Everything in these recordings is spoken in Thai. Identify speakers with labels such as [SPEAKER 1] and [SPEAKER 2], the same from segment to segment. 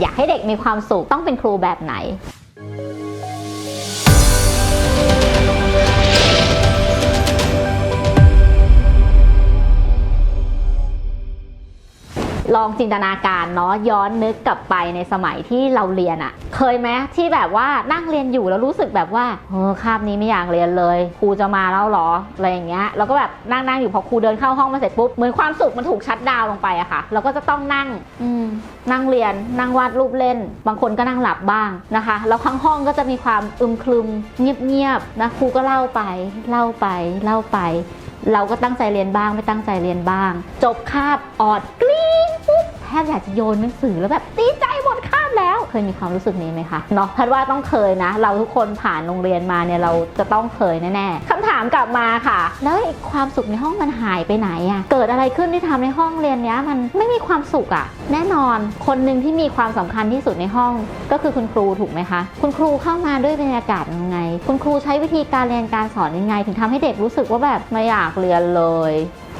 [SPEAKER 1] อยากให้เด็กมีความสุขต้องเป็นครูแบบไหน ลองจินตนาการเนาะย้อนนึกกลับไปในสมัยที่เราเรียนอะเคยไหมที่แบบว่านั่งเรียนอยู่แล้วรู้สึกแบบว่าเออคาบนี้ไม่อยากเรียนเลยครูจะมาแล้วเหรออะไรอย่างเงี้ยแล้วก็แบบนั่งนั่งอยู่พอครูเดินเข้าห้องมาเสร็จปุ๊บเหมือนความสุขมันถูกชัดดาวน์ลงไปอะค่ะ เราก็จะต้องนั่งอืมนั่งเรียนนั่งวาดรูปเล่น บางคนก็นั่งหลับบ้างนะคะแล้วข้างห้องก็จะมีความอึมครึมเงียบๆนะครูก็เล่าไปเล่าไปเล่าไป เราก็ตั้งใจเรียนบ้างไม่ตั้งใจเรียนบ้าง จบคาบออดกรี๊งปุ๊บแทบอยากจะโยนหนังสือแล้วแบบดีใจหมดคาบแล้ว เคยมีความรู้สึกนี้ไหมคะเนาะพัดว่าต้องเคยนะ เราทุกคนผ่านโรงเรียนมาเนี่ยเราจะต้องเคยแน่ๆคำถามกลับมาค่ะ แล้วไอ้ความสุขในห้องมันหายไปไหนอะเกิดอะไรขึ้นที่ทำในห้องเรียนเนี้ยมันไม่มีความสุขอะแน่นอนคนหนึ่งที่มีความสำคัญที่สุดในห้องก็คือคุณครูถูกไหมคะ คุณครูเข้ามาด้วยบรรยากาศยังไง คุณครูใช้วิธีการเรียนการสอนยังไง ถึงทำให้เด็กรู้สึกว่าแบบไม่อยากเรียนเลย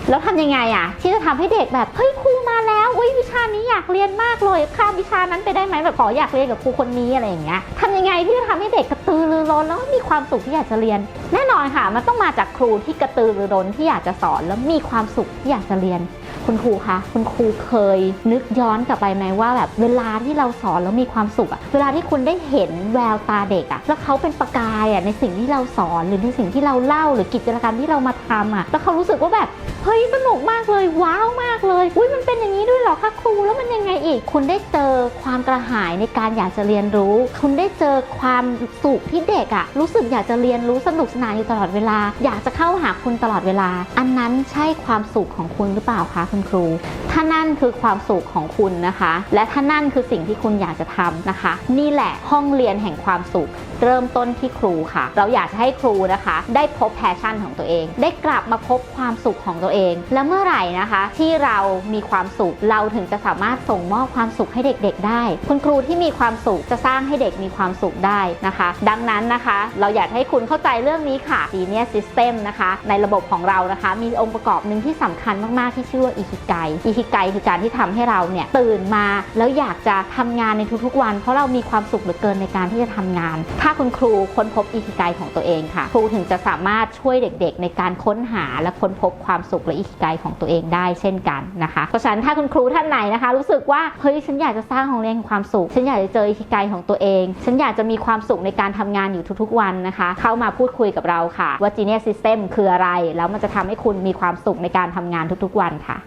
[SPEAKER 1] แล้วทำยังไงอะที่จะทำให้เด็กแบบเฮ้ยครูมาแล้วอุ้ยวิชานี้อยากเรียนมากเลยข้ามวิชานั้นไปได้ไหมแบบขออยากเรียนกับครูคนนี้อะไรอย่างเงี้ยทำยังไงที่จะทำให้เด็กกระตือรือร้นแล้วก็มีความสุขที่อยากจะเรียน แน่นอนค่ะ มันต้องมาจากครูที่กระตือรือร้นที่อยากจะสอนแล้วมีความสุขที่อยากจะเรียน คุณครูคะคุณครูเคยนึกย้อนกลับไปไหมว่าแบบเวลาที่เราสอนแล้วมีความสุขอะเวลาที่คุณได้เห็นแววตาเด็กอะแล้วเขาเป็นประกายอะในสิ่งที่เราสอนหรือในสิ่งที่เราเล่าหรือกิจกรรมที่เรามาทำอะแล้วเขารู้สึกว่าแบบ เฮ้ยสนุกมากเลยว้าวมากเลยอุ้ยมันเป็นอย่างนี้ด้วยเหรอคะครูแล้วมันยังไงอีก คุณได้เจอความกระหายในการอยากจะเรียนรู้ คุณได้เจอความสุขที่เด็กอะรู้สึกอยากจะเรียนรู้สนุกสนานอยู่ตลอดเวลา อยากจะเข้าหาคุณตลอดเวลา อันนั้นใช่ความสุขของคุณหรือเปล่าคะคุณครู ถ้านั่นคือความสุขของคุณนะคะ และถ้านั่นคือสิ่งที่คุณอยากจะทำนะคะ นี่แหละห้องเรียนแห่งความสุข เริ่มต้นที่ครูค่ะ เราอยากจะให้ครูนะคะ ได้พบแพชชั่นของตัวเอง ได้กลับมาพบความสุขของตัวเอง แล้วเมื่อไหร่นะคะ ที่เรามีความสุขเราถึงจะสามารถส่งมอบความสุขให้เด็ก ๆ ได้ คุณครูที่มีความสุขจะสร้างให้เด็กมีความสุขได้นะคะ ดังนั้นนะคะ เราอยากให้คุณเข้าใจเรื่องนี้ค่ะ Genius System นะคะ ในระบบของเรานะคะ มีองค์ประกอบหนึ่งที่สำคัญมากๆที่ชื่อว่าอิคิไกอิคิไกคือการที่ทำให้เราเนี่ยตื่นมาแล้วอยากจะทำงานในทุกๆวัน เพราะเรามีความสุขเหลือเกินในการที่จะทำงาน ถ้าคุณครูค้นพบอิคิไกของตัวเองค่ะ ครูถึงจะสามารถช่วยเด็กๆ ในการค้นหาและค้นพบความสุขและอิคิไกของตัวเองได้เช่นกันนะคะเพราะฉะนั้นถ้าคุณครูท่านไหนนะคะ รู้สึกว่าเฮ้ยฉันอยากจะสร้างห้องเรียนความสุข ฉันอยากจะเจออิคิไกของตัวเอง ฉันอยากจะมีความสุขในการทำงานอยู่ทุกๆวันนะคะ เข้ามาพูดคุยกับเราค่ะว่า Genius System คืออะไร แล้วมันจะทำให้คุณมีความสุขในการทำงานทุกๆวันค่ะ